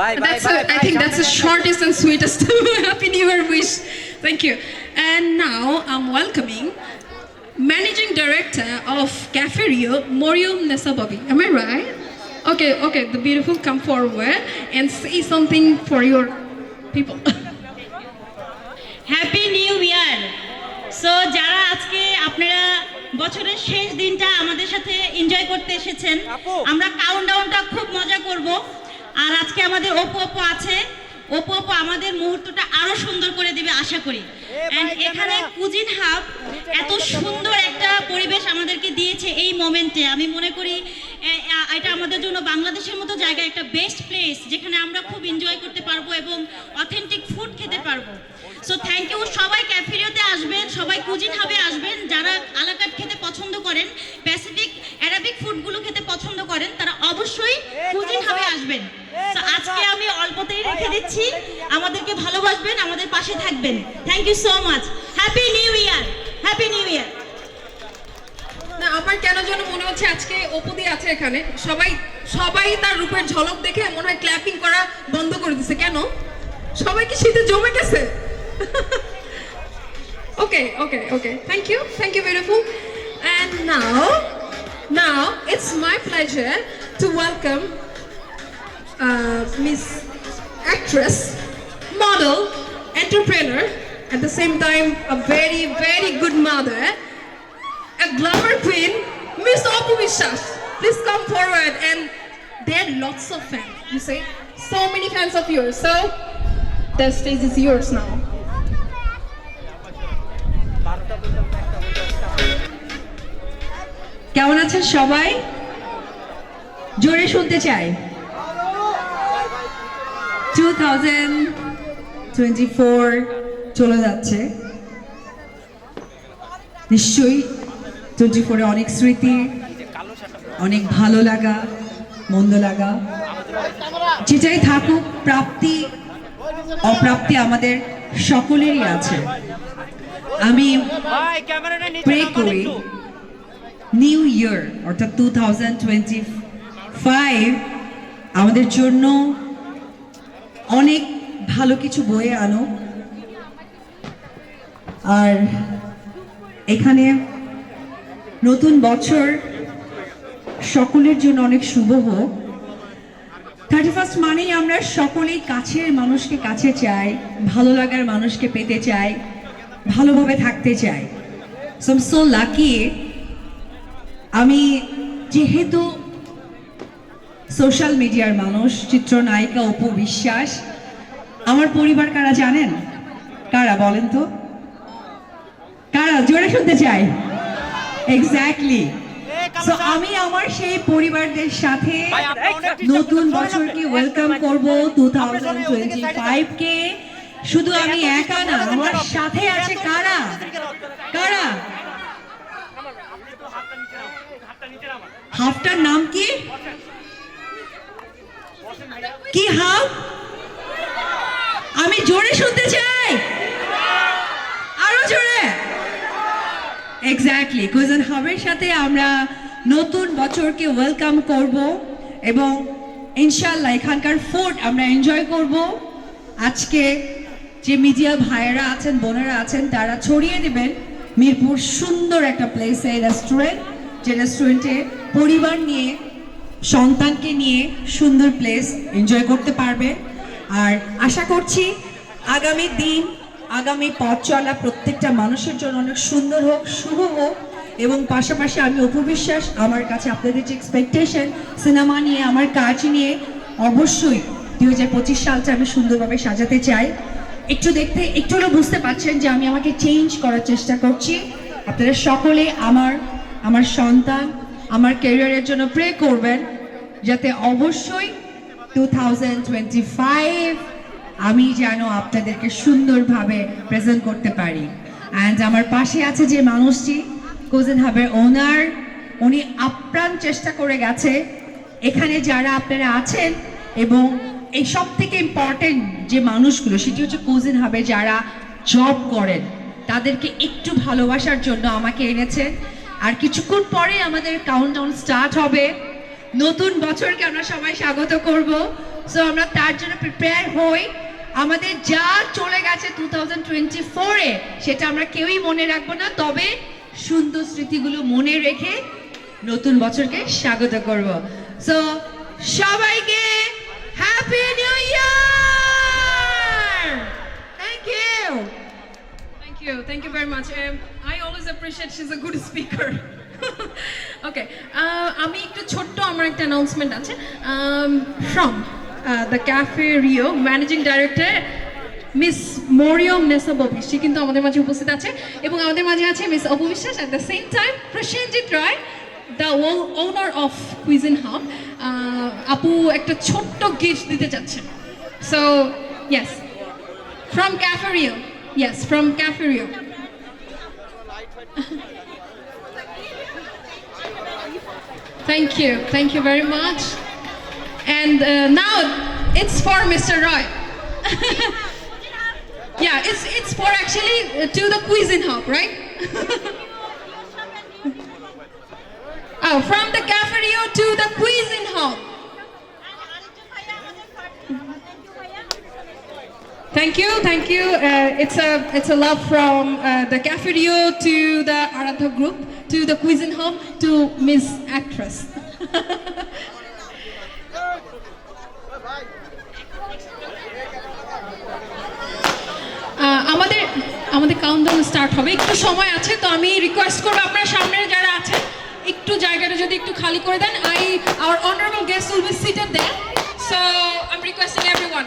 Bye, bye, that's bye, a, I bye. think that's the shortest and sweetest Happy New Year wish. Thank you. And now I'm welcoming Managing Director of Cafe Rio, Morium Nessa Bobby. Am I right? Okay, okay, the beautiful come forward and say something for your people. Happy new year so যারা আজকে আপনারা বছরের শেষ দিনটা আমাদের সাথে enjoy করতে এসেছেন। আমরা কাউন্টডাউনটা খুব মজা করব আর আজকে আমাদের ওপো ওপো আছে। ওপো ওপো আমাদের মুহূর্তটা আরও সুন্দর করে দিবে আশা করি। এখানে কুজিন হাব এত সুন্দর একটা পরিবেশ আমাদেরকে দিয়েছে এই মোমেন্টে আমি মনে করি এটা আমাদের জন্য বাংলাদেশের মতো জায়গায় একটা বেস্ট প্লেস যেখানে আমরা খুব এনজয় করতে পারব এবং অথেন্টিক ফুড খেতে পারব। সো থ্যাংক ইউ সবাই ক্যাফেরিওতে আসবেন সবাই কুজিন হাবে আসবেন। যারা আলাকাট খেতে পছন্দ করেন প্যাসিফিক অ্যারাবিক ফুডগুলো খেতে পছন্দ করেন তারা অবশ্যই কুজিন হাবে আসবেন। আজকে আমি অল্পতেই রেখে দিচ্ছি। আমাদেরকে ভালোবাসবেন আমাদের পাশে থাকবেন। Thank you so much happy new year happy new year না আমার কেন যেন মনে হচ্ছে আজকে অপুদি আছে এখানে। সবাই সবাই তার রূপের ঝলক দেখে মনে হয় ক্ল্যাপিং করা বন্ধ করে দিছে। কেন? সবাই কি শীতে জমে গেছে? Okay okay okay thank you thank you very beautiful and now now it's my pleasure to welcome Miss actress, model, entrepreneur, at the same time a very very good mother a glamour queen, Miss Apu Vishas. Please come forward and there are lots of fans. You see, so many fans of yours. So the stage is yours now. কেমন আছেন সবাই জোরে শুনতে চাই two thousand twenty four চলে যাচ্ছে। নিশ্চয়ই twenty ফোরে অনেক স্মৃতি, অনেক ভালো লাগা, মন্দ লাগা। যেটাই থাকুক, প্রাপ্তি, অপ্রাপ্তি আমাদের সকলেরই আছে। আমি প্রে করি নিউ ইয়ার অর্থাৎ টু থাউজেন্ড টোয়েন্টি ফাইভ আমাদের জন্য অনেক ভালো কিছু বয়ে আনো। আর এখানে নতুন বছর সকলের জন্য অনেক শুভ হোক। থার্টি ফার্স্ট মানেই আমরা সকলেই কাছের মানুষকে কাছে চাই, ভালো লাগার মানুষকে পেতে চাই, ভালোভাবে থাকতে চাই। সো সো লাকি আমি যেহেতু সোশ্যাল মিডিয়ার মানুষ চিত্রনায়িকা অপু বিশ্বাস। আমার পরিবার কারা জানেন? কারা বলেন তো? কারা? জোরে শুনতে চাই। এক্স্যাক্টলি সো আমি আমার সেই পরিবারদের সাথে নতুন বছরকে ওয়েলকাম করব টু থাউজেন্ড টোয়েন্টি কে। শুধু আমি একা না আমার সাথে আছে কারা? কারা? হাফটার নাম কি? কি হাফ আমি জোরে শুনতে চাই। আরও জোরে। এক্স্যাক্টলি কুজন হাবের সাথে আমরা নতুন বছরকে ওয়েলকাম করব এবং ইনশাল্লাহ এখানকার ফুড আমরা এনজয় করব। আজকে যে মিডিয়া ভাইয়েরা আছেন, বোনেরা আছেন, তারা ছড়িয়ে দেবেন মিরপুর সুন্দর একটা প্লেসে রেস্টুরেন্ট যে রেস্টুরেন্টে পরিবার নিয়ে সন্তানকে নিয়ে সুন্দর প্লেস এনজয় করতে পারবে। আর আশা করছি আগামী দিন, আগামী পথ চলা প্রত্যেকটা মানুষের জন্য অনেক সুন্দর হোক, শুভ হোক এবং পাশাপাশি আমি অপবিশ্বাস আমার কাছে আপনাদের যে এক্সপেকটেশন সিনেমা নিয়ে, আমার কাজ নিয়ে অবশ্যই দুই হাজার পঁচিশ সালটা আমি সুন্দরভাবে সাজাতে চাই। একটু দেখতে, একটু হলেও বুঝতে পারছেন যে আমি আমাকে চেঞ্জ করার চেষ্টা করছি। আপনারা সকলে আমার আমার সন্তান আমার ক্যারিয়ারের জন্য প্রে করবেন যাতে অবশ্যই টু আমি যেন আপনাদেরকে সুন্দরভাবে প্রেজেন্ট করতে পারি। অ্যান্ড আমার পাশে আছে যে মানুষটি কোজেন হাবের ওনার উনি আপ্রাণ চেষ্টা করে গেছে। এখানে যারা আপনারা আছেন এবং এই সব থেকে ইম্পর্টেন্ট যে মানুষগুলো, সেটি হচ্ছে কোজেন হাবে যারা জব করেন, তাদেরকে একটু ভালোবাসার জন্য আমাকে এনেছেন। আর কিছুক্ষণ পরে আমাদের কাউন্টডাউন স্টার্ট হবে। নতুন বছরকে আমরা সবাই স্বাগত করব। সো আমরা তার জন্য প্রিপেয়ার হই। আমাদের যা চলে গেছে টু থাউজেন্ড টোয়েন্টি ফোরে সেটা আমরা কেউই মনে রাখব না। তবে সুন্দর স্মৃতিগুলো মনে রেখে নতুন বছরকে স্বাগত করব। সো সবাইকে happy new year thank you Thank you. Thank you very much. Um, I always appreciate she's a good speaker. okay. Uh, আমি একটু ছোট্ট আমার একটা অ্যানাউন্সমেন্ট আছে from the cafe Rio managing director miss Mariam Nesa Bobby সে কিন্তু আমাদের মাঝে উপস্থিত আছে এবং আমাদের মাঝে আছে miss Apu Biswas at the same time Prosenjit Roy the owner of cuisine hub আপু একটা ছোট্ট গিফট দিতে চাচ্ছেন so yes From Cafe Rio. Yes, from Cafe Rio. Thank you. Thank you very much. And uh, now it's for Mr. Roy. yeah, it's it's for actually uh, to the Cuisine Hub, right? oh, from the Cafe Rio to the Cuisine Hub. Thank you, thank you. Uh, it's a it's a love from uh, the Cafe Rio to the Aradha group to the Cuisine Home to Miss Actress. আহ, আমাদের আমাদের countdown start হবে একটু সময় আছে তো আমি request করব আপনার সামনের যারা আছেন একটু জায়গাটা যদি একটু খালি করে দেন I our honourable guest will be seated there so I am requesting everyone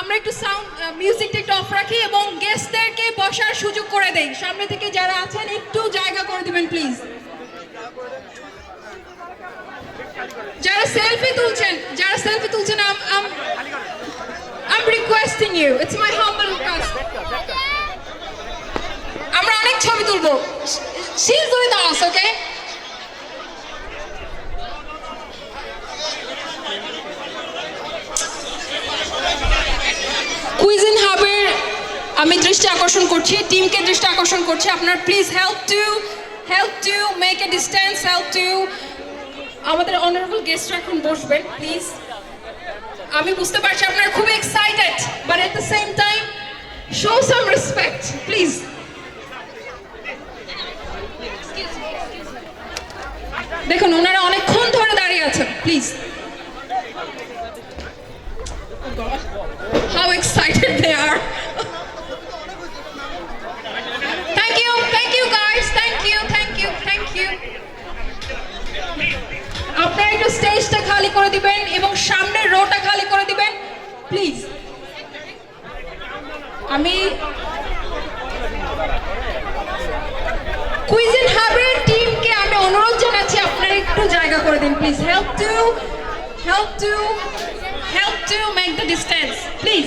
আমরা একটু সাউন্ড মিউজিকটা একটু অফ রাখি এবং গেস্টদেরকে বসার সুযোগ করে দেই। সামনে থেকে যারা আছেন, একটু জায়গা করে দিবেন প্লিজ যারা সেলফি তুলছেন, যারা সেলফি তুলছেন am am am requesting you it's my humble request আমরা অনেক ছবি তুলবো। She is with us okay cuisine হাবের আমি দৃষ্টি আকর্ষণ করছি টিমকে দৃষ্টি আকর্ষণ করছি। আপনার please help to help to make a distance help to আমাদের অনারেবল গেস্টরা এখন বসবেন প্লিজ আমি বুঝতে পারছি আপনারা খুব excited but at the same time show some respect please দেখুন, ওনারা অনেকক্ষণ ধরে দাঁড়িয়ে আছেন please how excited they are. করে দিবেন এবং সামনের রোটা খালি করে দিবেন। প্লিজ আমি কুইজিন হাবের টিমকে আমি অনুরোধ জানাচ্ছি, আপনারা একটু জায়গা করে দিন please help to help to help to make the distance please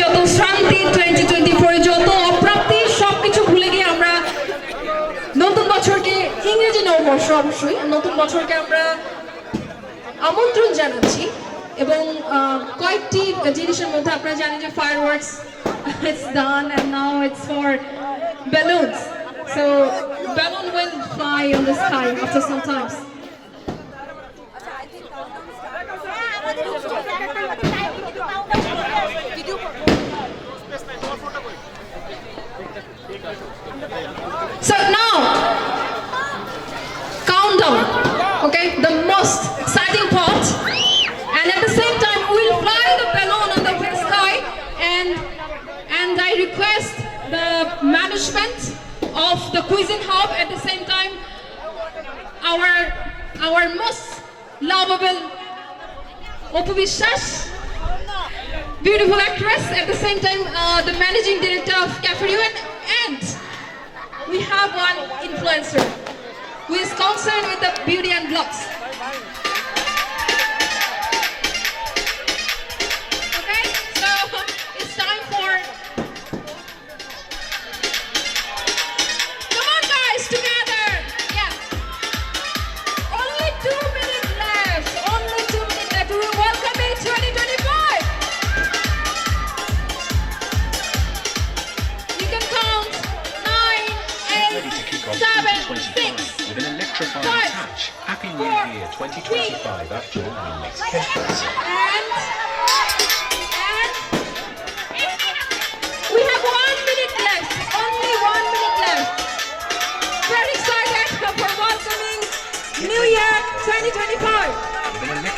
যত শ্রান্তি টোয়েন্টি টোয়েন্টি ফোরে যত অপ্রাপ্তি, সবকিছু ভুলে গিয়ে আমরা নতুন বছরকে ইংরেজি অবশ্যই, নতুন বছরকে আমরা আমন্ত্রণ জানাচ্ছি। এবং কয়েকটি জিনিসের মধ্যে আপনারা জানেন যে fireworks it's done and now it's for balloons. So balloon will the sky after Buisenhout at the same time our our most lovable Opu beautiful actress at the same time uh, the managing director of Cafe UN and we have one influencer who is concerned with the beauty and blocks.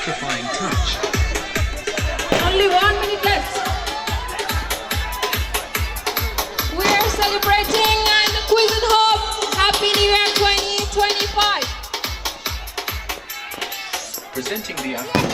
Electrifying touch. Only one minute left. We are celebrating and and hope. Happy New Year 2025. Presenting the afternoon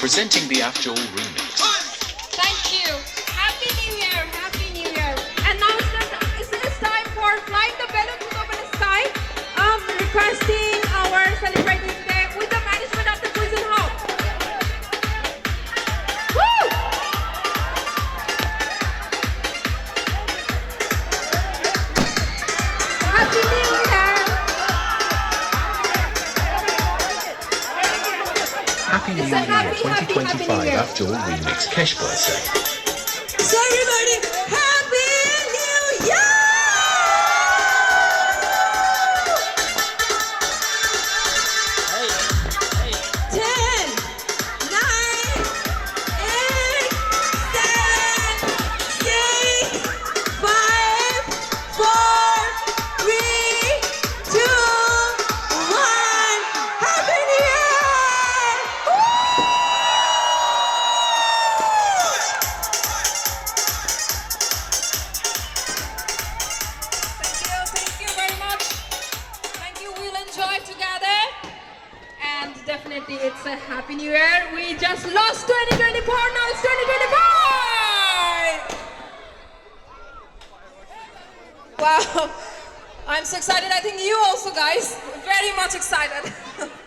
Presenting the After All remix. Thank you. Happy New Year. Happy New Year. And now it's, time for flying the balloon to the sky. Um, requesting 1995 after all remix Cash by Say. Definitely, it's a happy new year. We just lost 2024. Now it's 2025. Wow. I'm so excited. I think you also, guys, very much excited.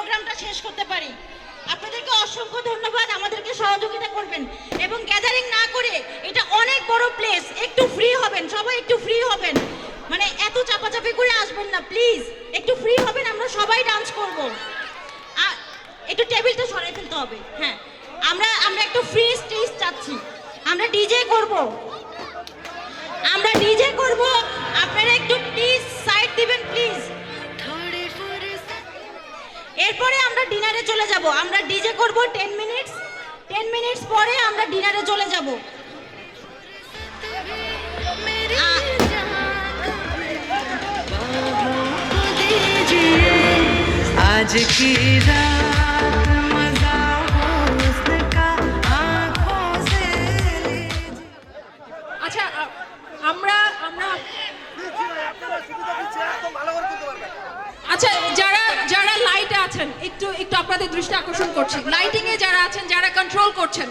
প্রোগ্রামটা শেষ করতে পারি। আপনাদেরকে অসংখ্য ধন্যবাদ আমাদেরকে সহযোগিতা করবেন এবং গ্যাদারিং না করে এটা অনেক বড় প্লেস একটু ফ্রি হবেন, সবাই একটু ফ্রি হবেন। মানে এত চাপাচাপি করে আসবেন না প্লিজ একটু ফ্রি হবেন, আমরা সবাই ডান্স করব। একটু টেবিলটা সরাই ফেলতে হবে হ্যাঁ। আমরা আমরা একটু ফ্রি স্টেজ চাচ্ছি। আমরা ডিজে করব। আমরা ডিজে করব, আপনারা একটু প্লিজ সাইড দিবেন প্লিজ এরপরে আমরা ডিনারে চলে যাব। আমরা ডিজে করব টেন মিনিটস টেন মিনিটস পরে আমরা ডিনারে চলে যাব। আজ কি রাত? আপনাদের দৃষ্টি আকর্ষণ করছি লাইটিং এ যারা আছেন যারা কন্ট্রোল করছেন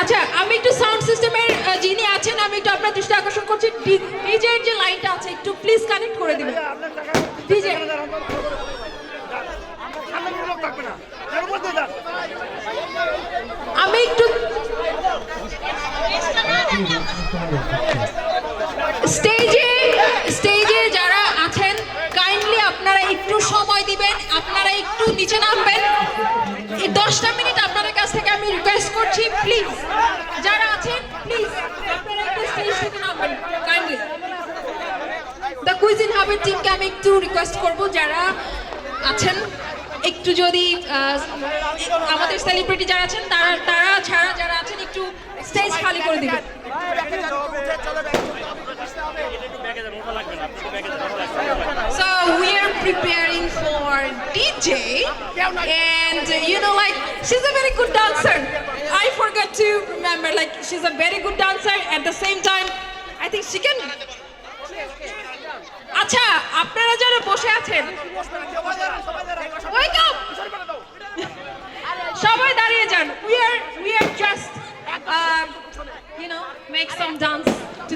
আচ্ছা আমি একটু সাউন্ড সিস্টেমের যিনি আছেন আমি একটু আপনার দৃষ্টি আকর্ষণ করছি ডিজের যে লাইনটা আছে একটু প্লিজ কানেক্ট করে দিবেন ডিজে আমি স্টেজে স্টেজে যারা আছেন কাইন্ডলি আপনারা একটু সময় দিবেন, আপনারা একটু নিচে নামবেন। এই দশটা মিনিট আপনাদের কাছ থেকে আমি রিকোয়েস্ট করছি প্লিজ যারা আছেন প্লিজ আপনারা একটু স্টেজ থেকে নামবেন কাইন্ডলি দ্য কুইজিন হাবের টিমকে আমি একটু রিকোয়েস্ট করব, যারা আছেন একটু যদি আমাদের সেলিব্রিটি যারা আছেন তারা তারা ছাড়া যারা আছেন একটু স্টেজ খালি করে দিবেন So we are preparing for DJ, and uh, you know, like she's a very good dancer. I forgot to remember, like she's a very good dancer. At the same time, I think she can. আচ্ছা আপনারা যারা বসে আছেন সবাই দাঁড়িয়ে যান we are we are just uh, you know make some dance